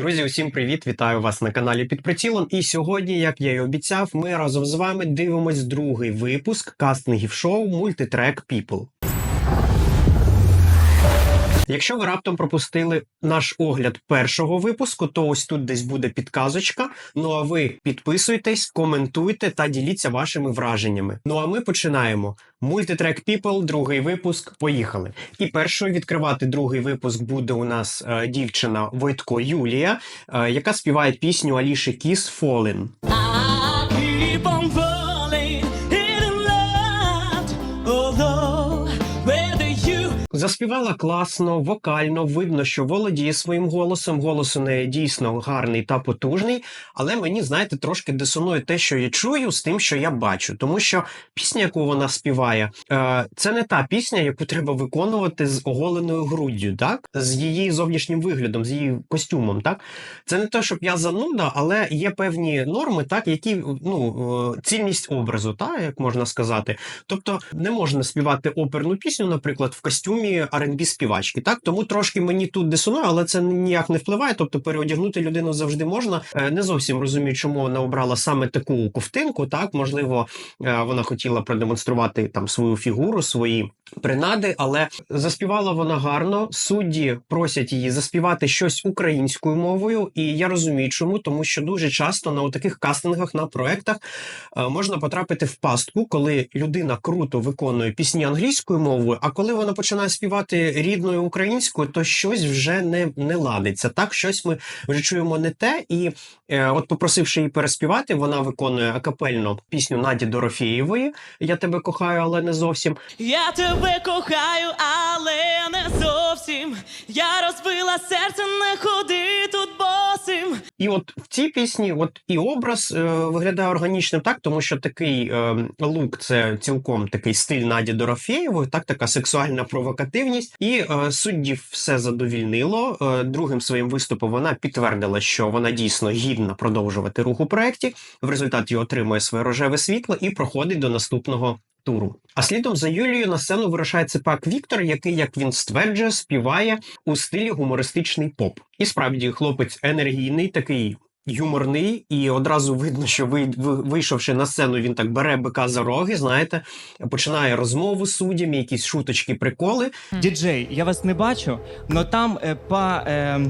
Друзі, усім привіт! Вітаю вас на каналі під прицілом. І сьогодні, як я й обіцяв, ми разом з вами дивимось другий випуск кастингів шоу Мультитрек People. Якщо ви раптом пропустили наш огляд першого випуску, то ось тут десь буде підказочка. Ну а ви підписуйтесь, коментуйте та діліться вашими враженнями. Ну а ми починаємо. Мультитрек People, другий випуск. Поїхали. І першою відкривати другий випуск буде у нас е, дівчина Войтко Юлія, е, яка співає пісню Аліші Кіс Fallen. Заспівала класно, вокально, видно, що володіє своїм голосом. Голос у неї дійсно гарний та потужний. Але мені, знаєте, трошки дисонує те, що я чую, з тим, що я бачу. Тому що пісня, яку вона співає, е, це не та пісня, яку треба виконувати з оголеною груддю, так? З її зовнішнім виглядом, з її костюмом. Так? Це не те, щоб я зануда, але є певні норми, так, які ну, е, цінність образу, так, як можна сказати. Тобто не можна співати оперну пісню, наприклад, в костюмі R&B співачки. Так тому трошки мені тут дисонує, але це ніяк не впливає. Тобто переодягнути людину завжди можна. Е, Не зовсім розумію, чому вона обрала саме таку ковтинку. Так можливо, е, вона хотіла продемонструвати там свою фігуру, свої. Принади, але заспівала вона гарно. Судді просять її заспівати щось українською мовою, і я розумію, чому, тому що дуже часто на таких кастингах на проектах е, можна потрапити в пастку, коли людина круто виконує пісні англійською мовою, а коли вона починає співати рідною українською, то щось вже не, не ладиться. Так, щось ми вже чуємо не те. І е, от, попросивши її переспівати, вона виконує акапельно пісню Наді Дорофєєвої Я тебе кохаю, але не зовсім. я тебе кохаю, але не зовсім. Я розбила серце, не ходи тут. І от в цій пісні, от і образ е, виглядає органічним, так тому що такий е, лук це цілком такий стиль Наді Дорофєєвої, так така сексуальна провокативність. І е, суддів все задовільнило. Е, другим своїм виступом вона підтвердила, що вона дійсно гідна продовжувати рух у проєкті. В результаті отримує своє рожеве світло і проходить до наступного. Туру. А слідом за Юлією на сцену вирушає цепак Віктор, який, як він стверджує, співає у стилі гумористичний поп. І справді хлопець енергійний, такий юморний, і одразу видно, що ви, ви- вийшовши на сцену, він так бере бика за роги, знаєте, починає розмову з суддями, якісь шуточки, приколи. Діджей, я вас не бачу, але там е, по, е,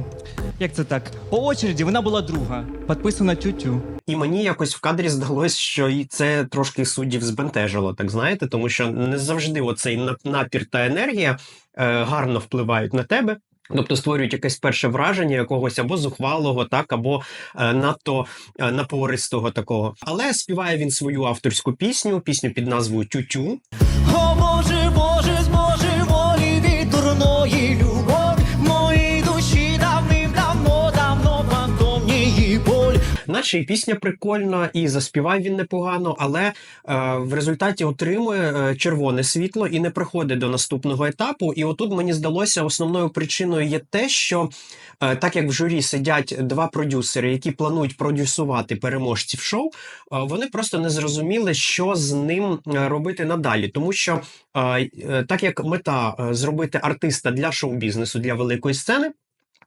як це так, по очереді вона була друга, підписана тютю. І мені якось в кадрі здалось, що і це трошки суддів збентежило, так знаєте, тому що не завжди оцей на- напір та енергія е, гарно впливають на тебе. Тобто створюють якесь перше враження якогось або зухвалого, так, або е, надто е, напористого такого. Але співає він свою авторську пісню, пісню під назвою Тютю. О Наче і пісня прикольна, і заспіває він непогано, але е, в результаті отримує е, червоне світло і не приходить до наступного етапу. І отут мені здалося, основною причиною є те, що е, так як в журі сидять два продюсери, які планують продюсувати переможців шоу, е, вони просто не зрозуміли, що з ним е, робити надалі, тому що е, е, так як мета зробити артиста для шоу-бізнесу для великої сцени.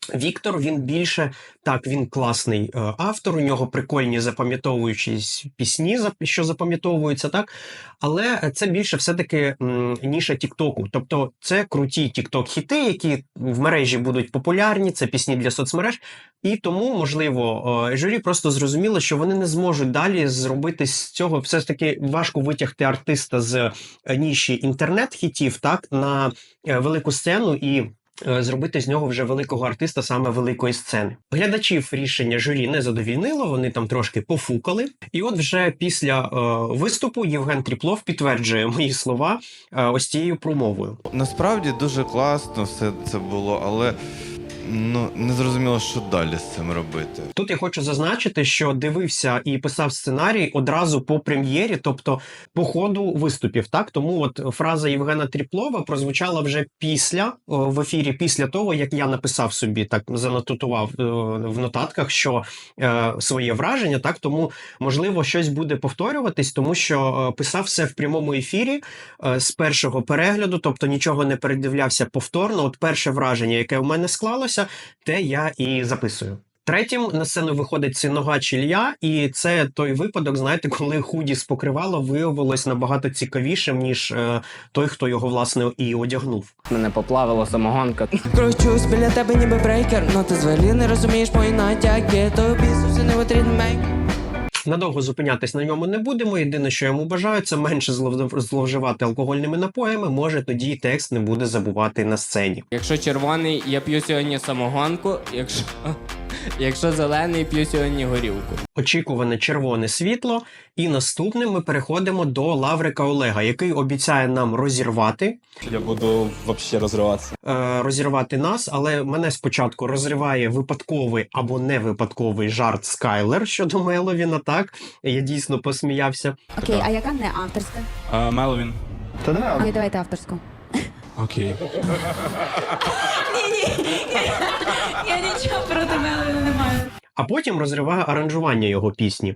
Віктор він більше так, він класний е, автор. У нього прикольні запам'ятовуючись пісні, що запам'ятовуються, так. Але це більше все-таки ніша Тіктоку. Тобто це круті Тікток-хіти, які в мережі будуть популярні, це пісні для соцмереж. І тому, можливо, е, журі просто зрозуміло, що вони не зможуть далі зробити з цього все ж таки важко витягти артиста з е, ніші інтернет-хітів, так, на велику сцену і зробити з нього вже великого артиста саме великої сцени. Глядачів рішення журі не задовільнило, вони там трошки пофукали. І от вже після е, виступу Євген Тріплов підтверджує мої слова е, ось цією промовою. Насправді дуже класно все це було, але ну не зрозуміло, що далі з цим робити. Тут я хочу зазначити, що дивився і писав сценарій одразу по прем'єрі, тобто по ходу виступів. Так тому от фраза Євгена Тріплова прозвучала вже після в ефірі, після того як я написав собі, так занотував е, в нотатках, що е, своє враження, так тому можливо щось буде повторюватись, тому що е, писав все в прямому ефірі е, з першого перегляду, тобто нічого не передивлявся повторно. От перше враження, яке в мене склалося, те я і записую. Третім на сцену виходить синога Чілья, і це той випадок, знаєте, коли худі з покривала виявилось набагато цікавішим, ніж е, той, хто його власне і одягнув. Мене поплавила самогонка. Кручусь біля тебе, ніби брейкер, но ти звелі не розумієш мої натяки. Тобі зовсім не потрібен мейк. Надовго зупинятись на ньому не будемо. Єдине, що йому бажаю, це менше злов- зловживати алкогольними напоями. Може, тоді текст не буде забувати на сцені. Якщо червоний, я п'ю сьогодні самогонку. Якщо, якщо зелений, п'ю сьогодні горілку. Очікуване червоне світло. І наступним ми переходимо до Лаврика Олега, який обіцяє нам розірвати, Я буду вообще розриватися. е, розірвати нас, але мене спочатку розриває випадковий або не випадковий жарт Скайлер щодо Меловіна. Так я дійсно посміявся. Окей, а яка не авторська? А, Меловін. Ні, давайте авторську. Окей. Я нічого проти Меловіна не маю. А потім розриває аранжування його пісні.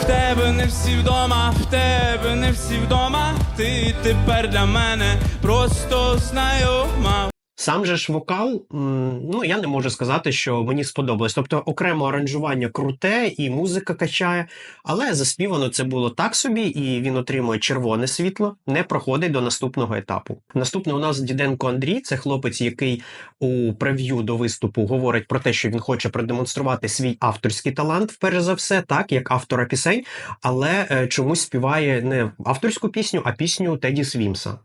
В тебе не всі вдома, в тебе не всі вдома. Ти тепер для мене просто знайома. Сам же ж вокал, ну я не можу сказати, що мені сподобалось. Тобто окремо аранжування круте і музика качає, але заспівано це було так собі, і він отримує червоне світло, не проходить до наступного етапу. Наступний у нас Діденко Андрій, це хлопець, який у прев'ю до виступу говорить про те, що він хоче продемонструвати свій авторський талант, вперше за все, так як автора пісень, але е, чомусь співає не авторську пісню, а пісню Теді Свімса.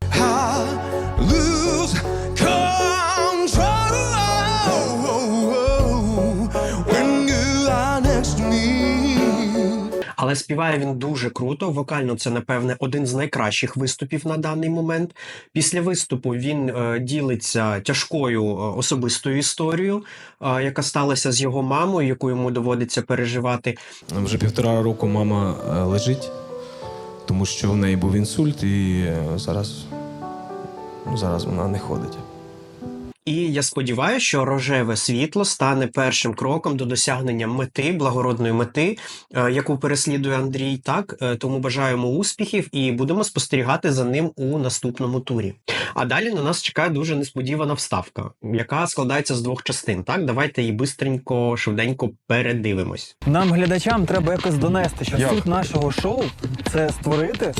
Але співає він дуже круто. Вокально це, напевне, один з найкращих виступів на даний момент. Після виступу він е, ділиться тяжкою е, особистою історією, е, яка сталася з його мамою, яку йому доводиться переживати. Вже півтора року мама е, лежить, тому що в неї був інсульт, і е, зараз, ну, зараз вона не ходить. І я сподіваюся, що рожеве світло стане першим кроком до досягнення мети, благородної мети, е, яку переслідує Андрій. Так Е, тому бажаємо успіхів і будемо спостерігати за ним у наступному турі. А далі на нас чекає дуже несподівана вставка, яка складається з двох частин. Так, давайте її бистренько, швиденько передивимось. Нам, глядачам, треба якось донести, що суть нашого шоу це створити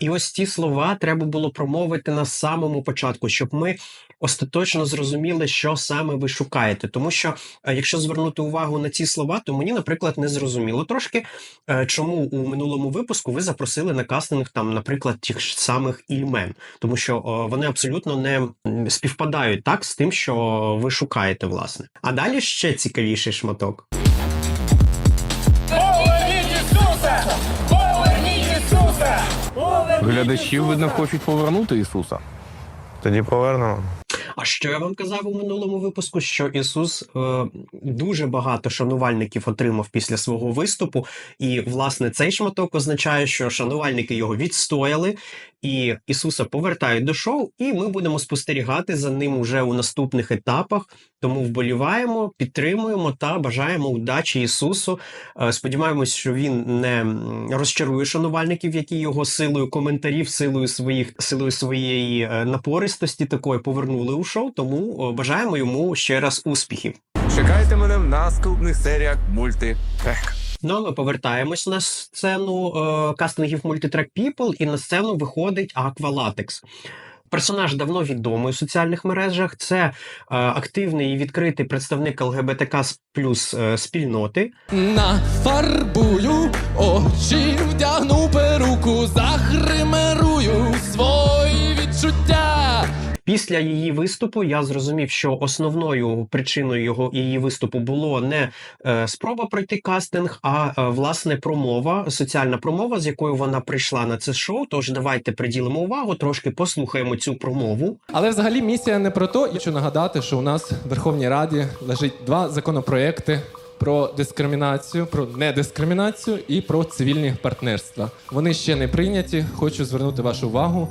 І ось ці слова треба було промовити на самому початку, щоб ми остаточно зрозуміли, що саме ви шукаєте. Тому що, е, якщо звернути увагу на ці слова, то мені, наприклад, не зрозуміло трошки, е, чому у минулому випуску ви запросили на кастинг там, наприклад, тих самих ільмен, тому що о, вони абсолютно не співпадають так з тим, що ви шукаєте, власне. А далі ще цікавіший шматок. Глядачі, видно, хочуть повернути Ісуса. Тоді повернемо. А що я вам казав у минулому випуску? Що Ісус е, дуже багато шанувальників отримав після свого виступу, і власне цей шматок означає, що шанувальники його відстояли, і Ісуса повертають до шоу, і ми будемо спостерігати за ним уже у наступних етапах. Тому вболіваємо, підтримуємо та бажаємо удачі Ісусу. Е, Сподіваємось, що він не розчарує шанувальників, які його силою коментарів, силою своїх силою своєї е, напористості такої повернули у шоу. Тому е, бажаємо йому ще раз успіхів. Чекайте мене в наступних серіях мульти. Ну, ми повертаємось на сцену е, кастингів Multitrack People, і на сцену виходить Аквалатекс. Персонаж давно відомий у соціальних мережах. Це е, активний і відкритий представник ЛГБТК плюс е, спільноти. Нафарбую очі, вдягну перуку, захримерую свої відчуття. Після її виступу я зрозумів, що основною причиною його її виступу було не е, спроба пройти кастинг, а е, власне промова, соціальна промова, з якою вона прийшла на це шоу. Тож давайте приділимо увагу, трошки послухаємо цю промову. Але взагалі місія не про то. Я хочу нагадати, що у нас в Верховній Раді лежить два законопроекти про дискримінацію, про недискримінацію і про цивільні партнерства. Вони ще не прийняті. Хочу звернути вашу увагу.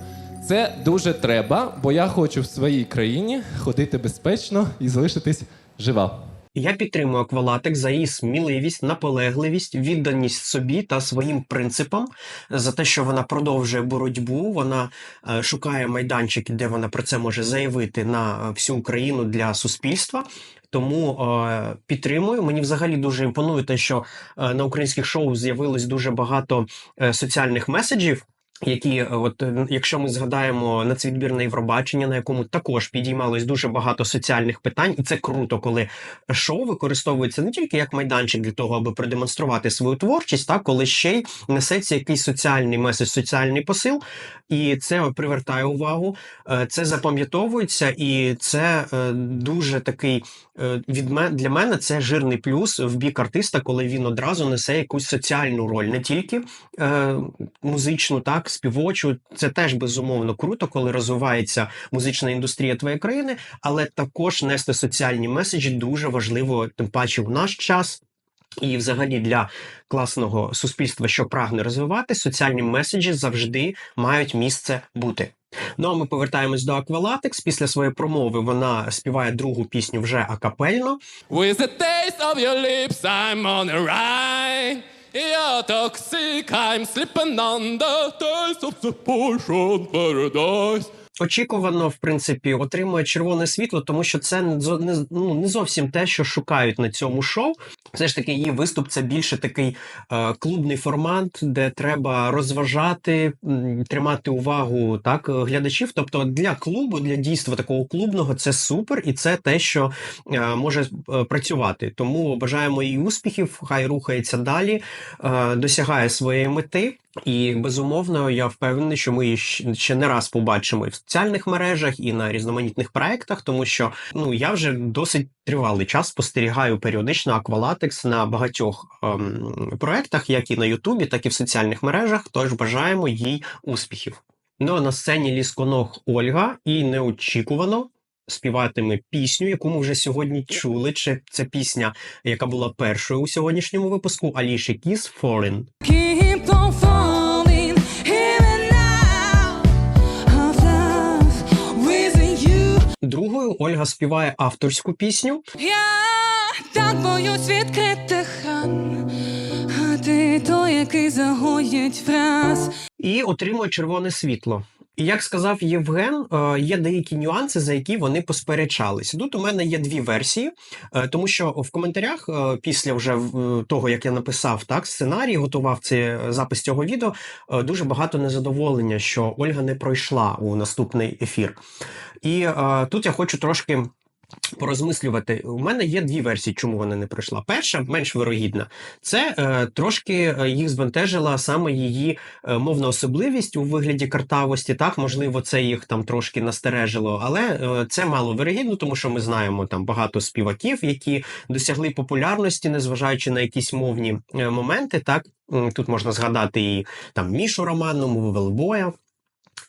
Це дуже треба, бо я хочу в своїй країні ходити безпечно і залишитись жива. Я підтримую Аквалатек за її сміливість, наполегливість, відданість собі та своїм принципам, за те, що вона продовжує боротьбу. Вона е, шукає майданчики, де вона про це може заявити на е, всю Україну для суспільства. Тому е, підтримую. Мені взагалі дуже імпонує те, що е, на українських шоу з'явилось дуже багато соціальних меседжів. Які, е, от е, якщо ми згадаємо нацвідбір на Євробачення, на якому також підіймалось дуже багато соціальних питань, і це круто, коли шоу використовується не тільки як майданчик для того, аби продемонструвати свою творчість, так коли ще й несеться якийсь соціальний меседж, соціальний посил, і це привертає увагу, е, це запам'ятовується, і це дуже такий від мене для мене це жирний плюс в бік артиста, коли він одразу несе якусь соціальну роль, не тільки е, музичну, так співочу. Це теж безумовно круто, коли розвивається музична індустрія твоєї країни, але також нести соціальні меседжі дуже важливо, тим паче в наш час. І, взагалі, для класного суспільства, що прагне розвивати, соціальні меседжі завжди мають місце бути. Ну а ми повертаємось до Аквалатекс. Після своєї промови вона співає другу пісню вже акапельно. With the taste of your lips, I'm on a ride. You're toxic, I'm slipping on the taste of the potion paradise. Очікувано, в принципі, отримує червоне світло, тому що це не, ну, не зовсім те, що шукають на цьому шоу. Все ж таки, її виступ це більше такий е, клубний формат, де треба розважати, тримати увагу так глядачів. Тобто для клубу, для дійства такого клубного, це супер, і це те, що е, може е, працювати. Тому бажаємо їй успіхів, хай рухається далі, е, досягає своєї мети. І безумовно, я впевнений, що ми її ще не раз побачимо в соціальних мережах, і на різноманітних проектах, тому що ну я вже досить тривалий час спостерігаю періодично Aqualatics на багатьох ем, проектах, як і на Ютубі, так і в соціальних мережах. Тож бажаємо їй успіхів. Ну а на сцені лісконог Ольга і неочікувано. Співатиме пісню, яку ми вже сьогодні чули. Чи це пісня, яка була першою у сьогоднішньому випуску Аліші Кіс Foreign. Ольга співає авторську пісню. Я так боюсь відкритих хан, а ти той, який загоїть враз. і отримує червоне світло. І як сказав Євген, е, є деякі нюанси, за які вони посперечались. Тут у мене є дві версії, е, тому що в коментарях, е, після вже того, як я написав так, сценарій, готував цей запис цього відео, дуже багато незадоволення, що Ольга не пройшла у наступний ефір. І тут я хочу трошки. Порозмислювати, у мене є дві версії, чому вона не пройшла. Перша, менш вирогідна, це е, трошки е, їх збентежила саме її е, мовна особливість у вигляді картавості. Так, можливо, це їх там трошки настережило, але е, це мало вирогідно, тому що ми знаємо там багато співаків, які досягли популярності, незважаючи на якісь мовні е, моменти. Так, тут можна згадати і там Мішу Романну, Велбоя.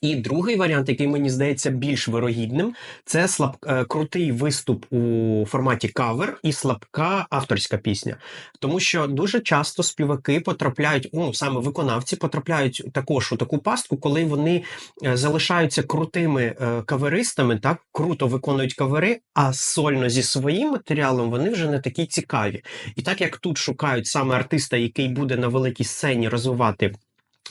І другий варіант, який мені здається більш вирогідним, це слаб, е, крутий виступ у форматі кавер і слабка авторська пісня. Тому що дуже часто співаки потрапляють, ну саме виконавці потрапляють також у таку пастку, коли вони е, залишаються крутими е, каверистами, так круто виконують кавери, а сольно зі своїм матеріалом вони вже не такі цікаві. І так як тут шукають саме артиста, який буде на великій сцені розвивати.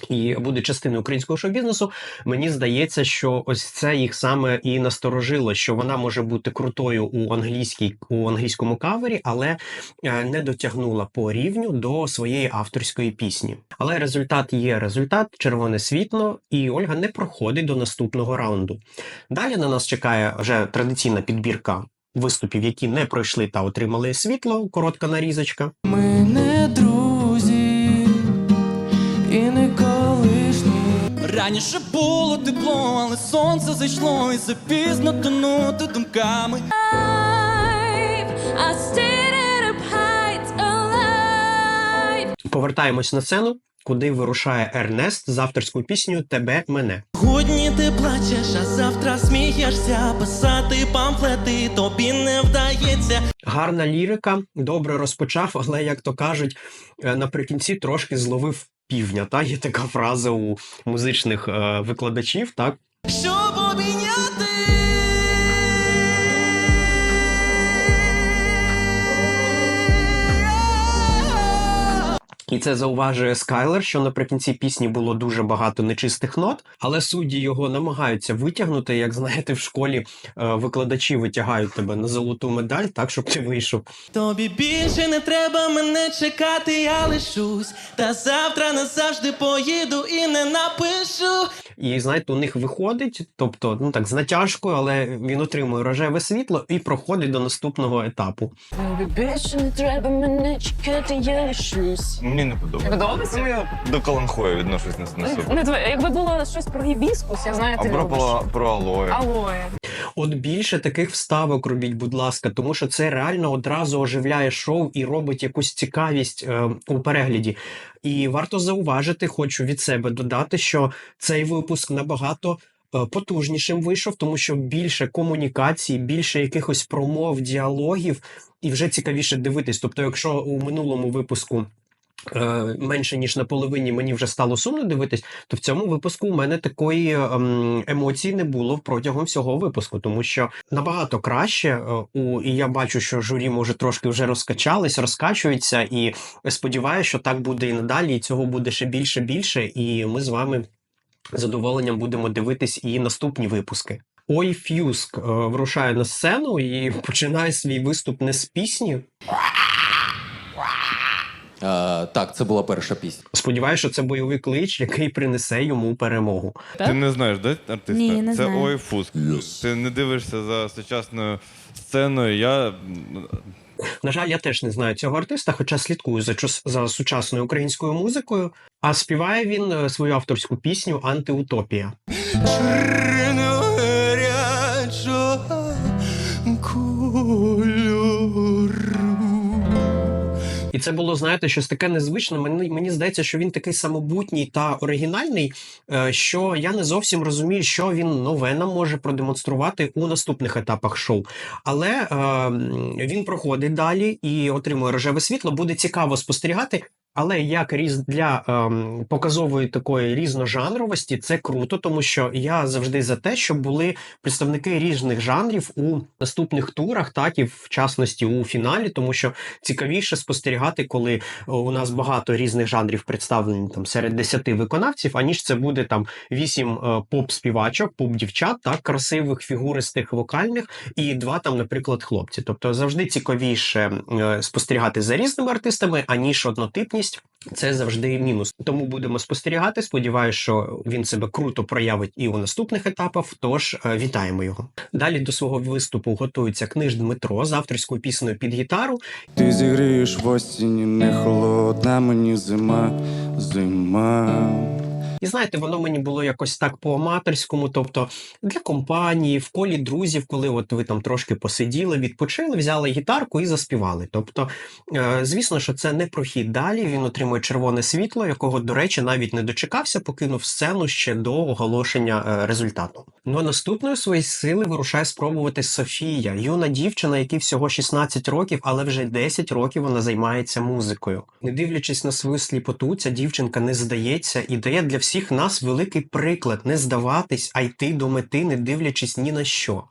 І буде частиною українського шоу-бізнесу. Мені здається, що ось це їх саме і насторожило, що вона може бути крутою у англійській у англійському кавері, але е, не дотягнула по рівню до своєї авторської пісні. Але результат є результат, червоне світло, і Ольга не проходить до наступного раунду. Далі на нас чекає вже традиційна підбірка виступів, які не пройшли та отримали світло. Коротка нарізочка. Ми не Раніше було тепло, але сонце зайшло і запізно тонути думками. Повертаємось на сцену, куди вирушає Ернест з авторською піснею Тебе мене. Сьогодні ти плачеш, а завтра смієшся. Писати памфлети тобі не вдається. Гарна лірика, добре розпочав, але як то кажуть, е, наприкінці трошки зловив півня. Та є така фраза у музичних е, викладачів, так Щоб І це зауважує Скайлер, що наприкінці пісні було дуже багато нечистих нот, але судді його намагаються витягнути. Як знаєте, в школі е, викладачі витягають тебе на золоту медаль, так щоб ти вийшов. Тобі більше не треба мене чекати, я лишусь. Та завтра назавжди поїду і не напишу. І знаєте, у них виходить, тобто, ну так з натяжкою, але він отримує рожеве світло і проходить до наступного етапу. Більше не треба мене чекати, я лишусь. Мені не подобається. Подобається? Ну, я до Каланхоя відношусь не, не. Не твоє. Якби було щось про гібіскус, я знаю, А ти про, любиш. про, про алоє. Алоє. От більше таких вставок робіть, будь ласка, тому що це реально одразу оживляє шоу і робить якусь цікавість е, у перегляді. І варто зауважити, хочу від себе додати, що цей випуск набагато. е, Потужнішим вийшов, тому що більше комунікацій, більше якихось промов, діалогів, і вже цікавіше дивитись. Тобто, якщо у минулому випуску е, менше ніж на половині мені вже стало сумно дивитись, то в цьому випуску у мене такої ем, емоції не було протягом всього випуску, тому що набагато краще. е, у і я бачу, що журі може трошки вже розкачались, розкачується, і сподіваюся, що так буде і надалі. І цього буде ще більше більше. І ми з вами задоволенням будемо дивитись і наступні випуски. Ой, Фюск е, вирушає на сцену і починає свій виступ не з пісні. Е, так, це була перша пісня. Сподіваюся, що це бойовий клич, який принесе йому перемогу. Ти не знаєш, да, артиста? Ні, не Це знаю. Ой Фуск. Ти не дивишся за сучасною сценою. Я На жаль, я теж не знаю цього артиста, хоча слідкую за, за сучасною українською музикою. А співає він е, свою авторську пісню Антиутопія. Це було, знаєте, щось таке незвичне. Мені, мені здається, що він такий самобутній та оригінальний, е, що я не зовсім розумію, що він нове нам може продемонструвати у наступних етапах шоу. Але е, він проходить далі і отримує рожеве світло. Буде цікаво спостерігати. Але як різ для ем, показової такої різножанровості, це круто, тому що я завжди за те, щоб були представники різних жанрів у наступних турах, так і в частності у фіналі, тому що цікавіше спостерігати, коли у нас багато різних жанрів представлені там серед 10 виконавців, аніж це буде там 8 е, поп-співачок, поп-дівчат, так красивих, фігуристих, вокальних, і два там, наприклад, хлопці. Тобто завжди цікавіше е, спостерігати за різними артистами, аніж однотипність. Це завжди мінус. Тому будемо спостерігати. Сподіваюся, що він себе круто проявить і у наступних етапах. Тож е, вітаємо його. Далі до свого виступу готується книж Дмитро з авторською піснею під гітару. Ти зігрієш в осінні, не холодна мені зима, зима. І знаєте, воно мені було якось так по-аматорському, тобто для компанії, в колі друзів, коли от ви там трошки посиділи, відпочили, взяли гітарку і заспівали. Тобто, е, звісно, що це не прохід далі. Він отримує червоне світло, якого, до речі, навіть не дочекався, покинув сцену ще до оголошення е, результату. Ну а наступною свої сили вирушає спробувати Софія, юна дівчина, якій всього 16 років, але вже 10 років вона займається музикою. Не дивлячись на свою сліпоту, ця дівчинка не здається і дає для всіх нас великий приклад не здаватись, а йти до мети, не дивлячись ні на що.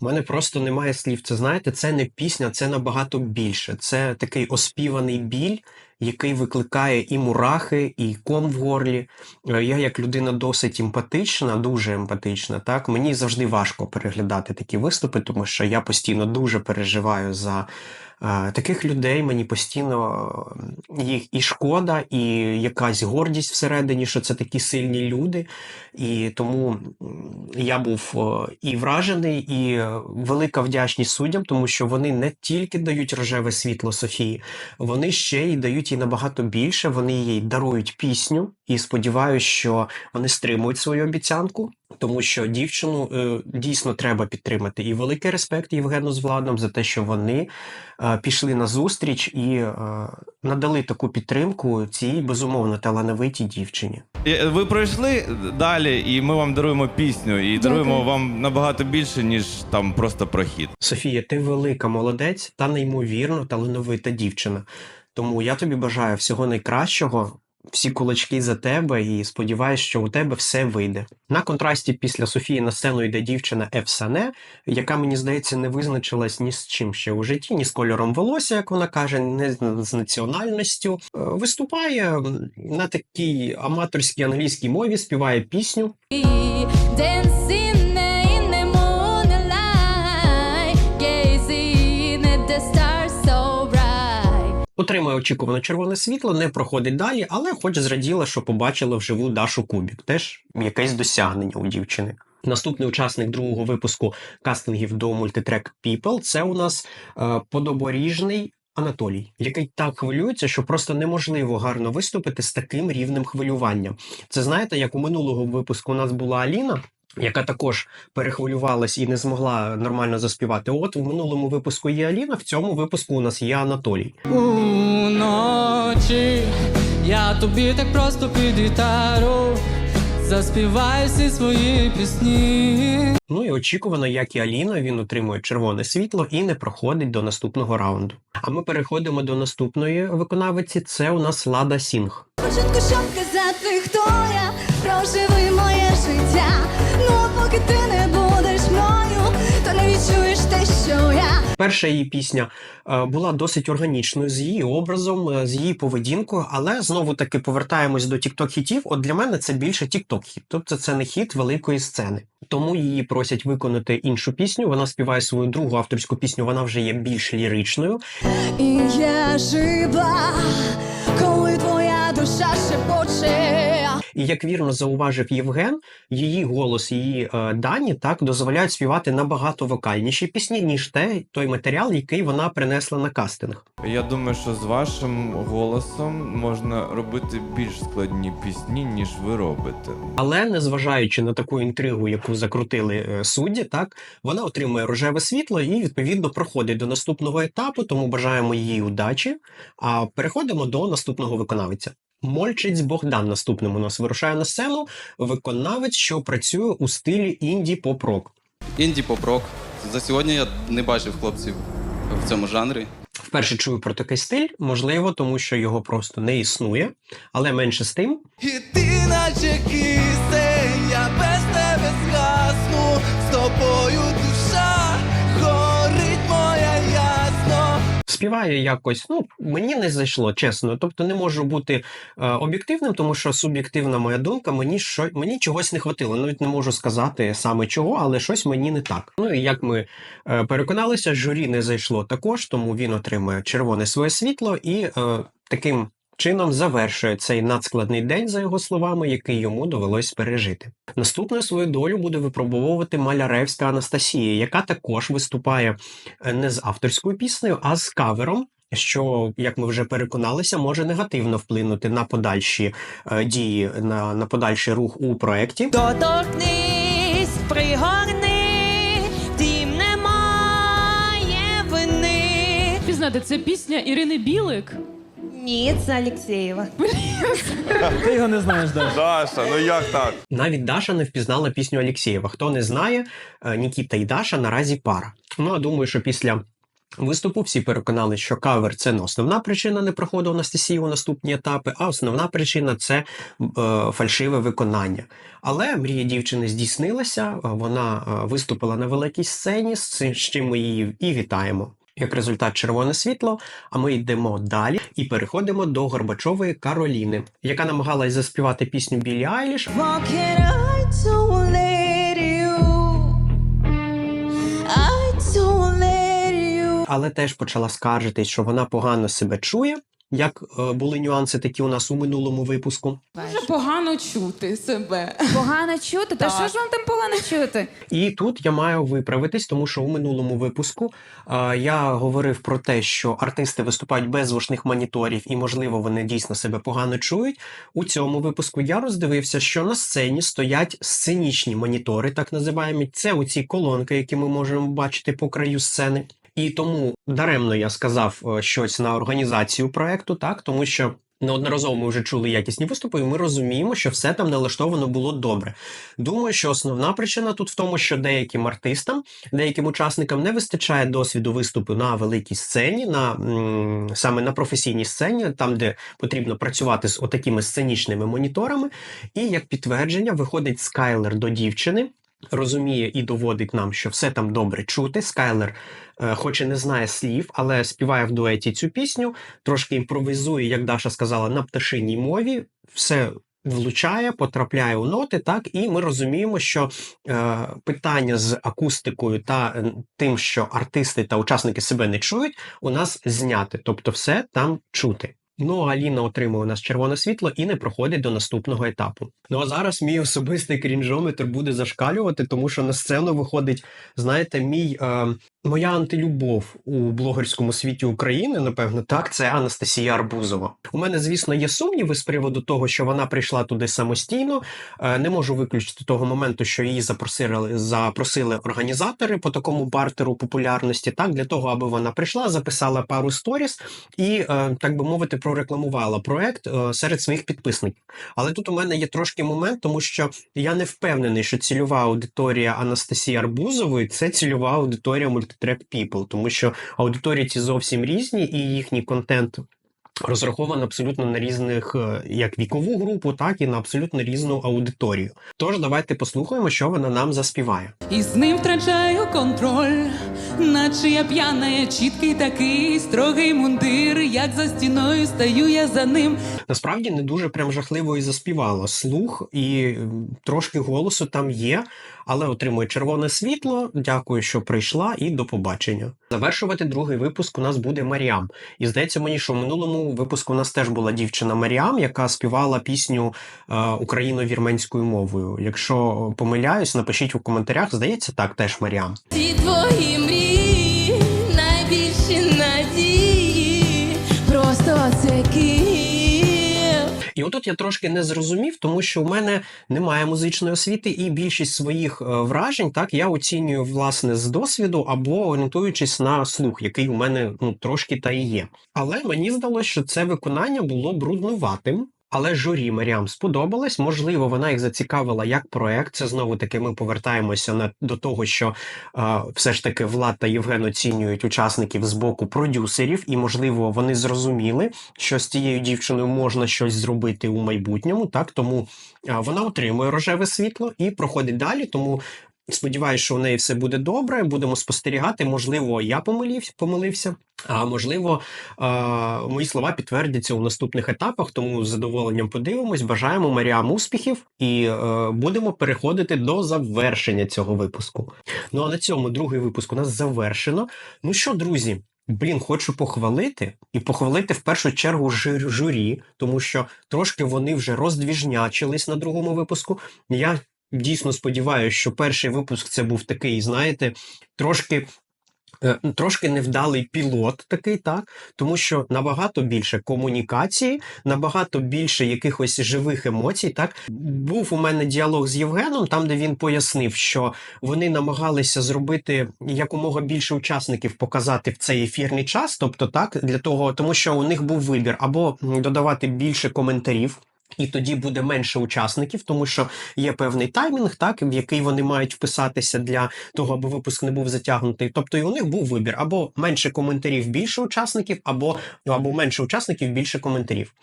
У мене просто немає слів. Це знаєте, це не пісня, це набагато більше. Це такий оспіваний біль, який викликає і мурахи, і ком в горлі. Е, Я, як людина досить емпатична, дуже емпатична, так мені завжди важко переглядати такі виступи, тому що я постійно дуже переживаю за. Таких людей мені постійно їх і шкода, і якась гордість всередині, що це такі сильні люди. І тому я був і вражений, і велика вдячність суддям, тому що вони не тільки дають рожеве світло Софії, вони ще й дають їй набагато більше. Вони їй дарують пісню, і сподіваюся, що вони стримують свою обіцянку, тому що дівчину е, дійсно треба підтримати. І великий респект Євгену з Владом за те, що вони е, пішли на зустріч і е, надали таку підтримку цій безумовно талановитій дівчині. Ви пройшли далі, і ми вам даруємо пісню, і даруємо вам набагато більше, ніж там просто прохід. Софія, ти велика молодець та неймовірно талановита дівчина. Тому я тобі бажаю всього найкращого. Всі кулачки за тебе і сподіваюся, що у тебе все вийде. На контрасті після Софії на сцену йде дівчина Ефсане, яка, мені здається, не визначилась ні з чим ще у житті, ні з кольором волосся, як вона каже, ні з- національністю. Виступає на такій аматорській англійській мові, співає пісню. Dancing Отримує очікуване червоне світло, не проходить далі, але хоч зраділа, що побачила вживу Дашу Кубік. Теж якесь досягнення у дівчини. Наступний учасник другого випуску кастингів до мультитрек People це у нас е, подоборіжний Анатолій, який так хвилюється, що просто неможливо гарно виступити з таким рівнем хвилювання. Це знаєте, як у минулого випуску у нас була Аліна. Яка також перехвилювалась і не змогла нормально заспівати. От у минулому випуску є Аліна, в цьому випуску у нас є Анатолій. Уночі я тобі так просто під гітару заспіваю всі свої пісні. Ну і очікувано, як і Аліна, він отримує червоне світло і не проходить до наступного раунду. А ми переходимо до наступної виконавиці. Це у нас Лада Сінг. Спочатку, щоб казати, хто я, проживи моє життя. Ну а поки ти не будеш мною, то не відчуєш те, що я. Перша її пісня е, була досить органічною з її образом, е, з її поведінкою, але знову таки повертаємось до тікток хітів. От для мене це більше тікток хіт, тобто це не хіт великої сцени. Тому її просять виконати іншу пісню. Вона співає свою другу авторську пісню. Вона вже є більш ліричною. І я жива, коли твоя душа шепоче. І як вірно зауважив Євген, її голос, її е, дані так дозволяють співати набагато вокальніші пісні, ніж те, той матеріал, який вона принесла на кастинг. Я думаю, що з вашим голосом можна робити більш складні пісні, ніж ви робите. Але незважаючи на таку інтригу, яку закрутили е, судді, так вона отримує рожеве світло і відповідно проходить до наступного етапу. Тому бажаємо їй удачі. А переходимо до наступного виконавця. Мольчиць Богдан наступним у нас вирушає на сцену. Виконавець, що працює у стилі інді поп-рок. Інді поп-рок. За сьогодні я не бачив хлопців в цьому жанрі. Вперше чую про такий стиль, можливо, тому що його просто не існує, але менше з тим. І ти наче кисень, я без тебе згасну, з тобою Співає якось, ну мені не зайшло, чесно. Тобто не можу бути е, об'єктивним, тому що суб'єктивна моя думка, мені що мені чогось не хватило. Навіть не можу сказати саме чого, але щось мені не так. Ну і як ми е, переконалися, журі не зайшло також, тому він отримує червоне своє світло і е, таким. Чином завершує цей надскладний день, за його словами, який йому довелось пережити. Наступною свою долю буде випробовувати Маляревська Анастасія, яка також виступає е, не з авторською піснею, а з кавером. Що, як ми вже переконалися, може негативно вплинути на подальші е, дії, на, на подальший рух у проєкті. Доторкнись, пригорни, тім немає вини. Пізнати, це пісня Ірини Білик. Ні, це Алексєєва. Ти його не знаєш, да? Даша, ну як так? Навіть Даша не впізнала пісню Алєксєєва. Хто не знає, е, Нікіта і Даша наразі пара. Ну а думаю, що після виступу всі переконали, що кавер це не основна причина не проходу Анастасії у наступні етапи, а основна причина це е, фальшиве виконання. Але мрія дівчини здійснилася. е, Вона е, виступила на великій сцені, цим- з чим ми її і вітаємо. Як результат червоне світло, а ми йдемо далі і переходимо до Горбачової Кароліни, яка намагалась заспівати пісню Білі Айліш, але теж почала скаржитись, що вона погано себе чує. Як е, були нюанси такі у нас у минулому випуску. Дуже погано чути себе. Погано чути? Та що ж вам там погано чути? І тут я маю виправитись, тому що у минулому випуску е, я говорив про те, що артисти виступають без звучних моніторів, і, можливо, вони дійсно себе погано чують. У цьому випуску я роздивився, що на сцені стоять сценічні монітори, так називаємо. Це оці колонки, які ми можемо бачити по краю сцени. І тому даремно я сказав е, щось на організацію проекту, так тому що Неодноразово ми вже чули якісні виступи, і ми розуміємо, що все там налаштовано було добре. Думаю, що основна причина тут в тому, що деяким артистам, деяким учасникам не вистачає досвіду виступу на великій сцені, на саме на професійній сцені, там, де потрібно працювати з отакими сценічними моніторами. І як підтвердження виходить Скайлер до дівчини. Розуміє і доводить нам, що все там добре чути. Скайлер, е, хоч і не знає слів, але співає в дуеті цю пісню, трошки імпровізує, як Даша сказала, на пташиній мові. Все влучає, потрапляє у ноти, так і ми розуміємо, що е, питання з акустикою та е, тим, що артисти та учасники себе не чують, у нас зняти. Тобто, все там чути. Ну, Аліна отримує у нас червоне світло і не проходить до наступного етапу. Ну а зараз мій особистий крінжометр буде зашкалювати, тому що на сцену виходить, знаєте, мій е, моя антилюбов у блогерському світі України, напевно, так, це Анастасія Арбузова. У мене, звісно, є сумніви з приводу того, що вона прийшла туди самостійно. Е, не можу виключити того моменту, що її запросили, запросили організатори по такому бартеру популярності, так, для того, аби вона прийшла, записала пару сторіс і, е, так би мовити, прорекламувала проект е, серед своїх підписників. Але тут у мене є трошки момент, тому що я не впевнений, що цільова аудиторія Анастасії Арбузової це цільова аудиторія Multitrack People, тому що аудиторії ці зовсім різні, і їхній контент розрахований абсолютно на різних е, як вікову групу, так і на абсолютно різну аудиторію. Тож давайте послухаємо, що вона нам заспіває. І з ним втрачаю контроль, наче я п'яна, я чіткий такий, строгий мундир, як за стіною стою я за ним. Насправді не дуже прям жахливо і заспівала слух, і трошки голосу там є, але отримує червоне світло. Дякую, що прийшла, і до побачення. Завершувати другий випуск у нас буде Маріам. І здається мені, що в минулому випуску у нас теж була дівчина Маріам, яка співала пісню е, україно-вірменською мовою. Якщо помиляюсь, напишіть у коментарях. Здається, так теж Маріам. Отут я трошки не зрозумів, тому що у мене немає музичної освіти, і більшість своїх е, вражень так я оцінюю власне з досвіду або орієнтуючись на слух, який у мене ну трошки та і є. Але мені здалося, що це виконання було бруднуватим. Але журі Маріам сподобалось. Можливо, вона їх зацікавила як проект. Це знову таки ми повертаємося на до того, що е, все ж таки Влад та Євген оцінюють учасників з боку продюсерів, і можливо вони зрозуміли, що з цією дівчиною можна щось зробити у майбутньому. Так тому е, вона отримує рожеве світло і проходить далі. Тому сподіваюся, що у неї все буде добре. Будемо спостерігати. Можливо, я помилився, помилився. А можливо, мої слова підтвердяться у наступних етапах, тому з задоволенням подивимось. Бажаємо Маріам успіхів і е, будемо переходити до завершення цього випуску. Ну а на цьому другий випуск у нас завершено. Ну що, друзі? Блін, хочу похвалити і похвалити в першу чергу журі, тому що трошки вони вже роздвіжнячились на другому випуску. Я дійсно сподіваюся, що перший випуск це був такий, знаєте, трошки. Е, Трошки невдалий пілот такий, так тому що набагато більше комунікації, набагато більше якихось живих емоцій. Так був у мене діалог з Євгеном, там де він пояснив, що вони намагалися зробити якомога більше учасників показати в цей ефірний час. Тобто, так для того, тому що у них був вибір або додавати більше коментарів. І тоді буде менше учасників, тому що є певний таймінг, так в який вони мають вписатися для того, аби випуск не був затягнутий. Тобто і у них був вибір або менше коментарів, більше учасників, або, ну, або менше учасників, більше коментарів.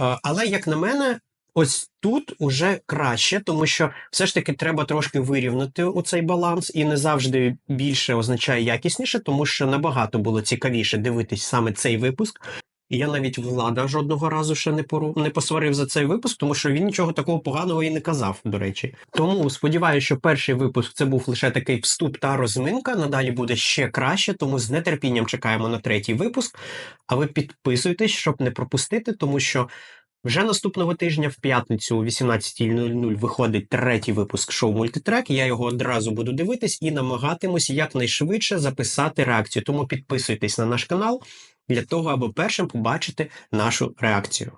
Е, Але як на мене, ось тут уже краще, тому що все ж таки треба трошки вирівняти у цей баланс, і не завжди більше означає якісніше, тому що набагато було цікавіше дивитись саме цей випуск. Я навіть влада жодного разу ще не пору не посварив за цей випуск, тому що він нічого такого поганого і не казав, до речі. Тому сподіваюся, що перший випуск це був лише такий вступ та розминка. Надалі буде ще краще, тому з нетерпінням чекаємо на третій випуск. А ви підписуйтесь, щоб не пропустити, тому що вже наступного тижня, в п'ятницю, о 18.00 виходить третій випуск шоу Мультитрек. Я його одразу буду дивитись і намагатимусь якнайшвидше записати реакцію. Тому підписуйтесь на наш канал для того, аби першим побачити нашу реакцію.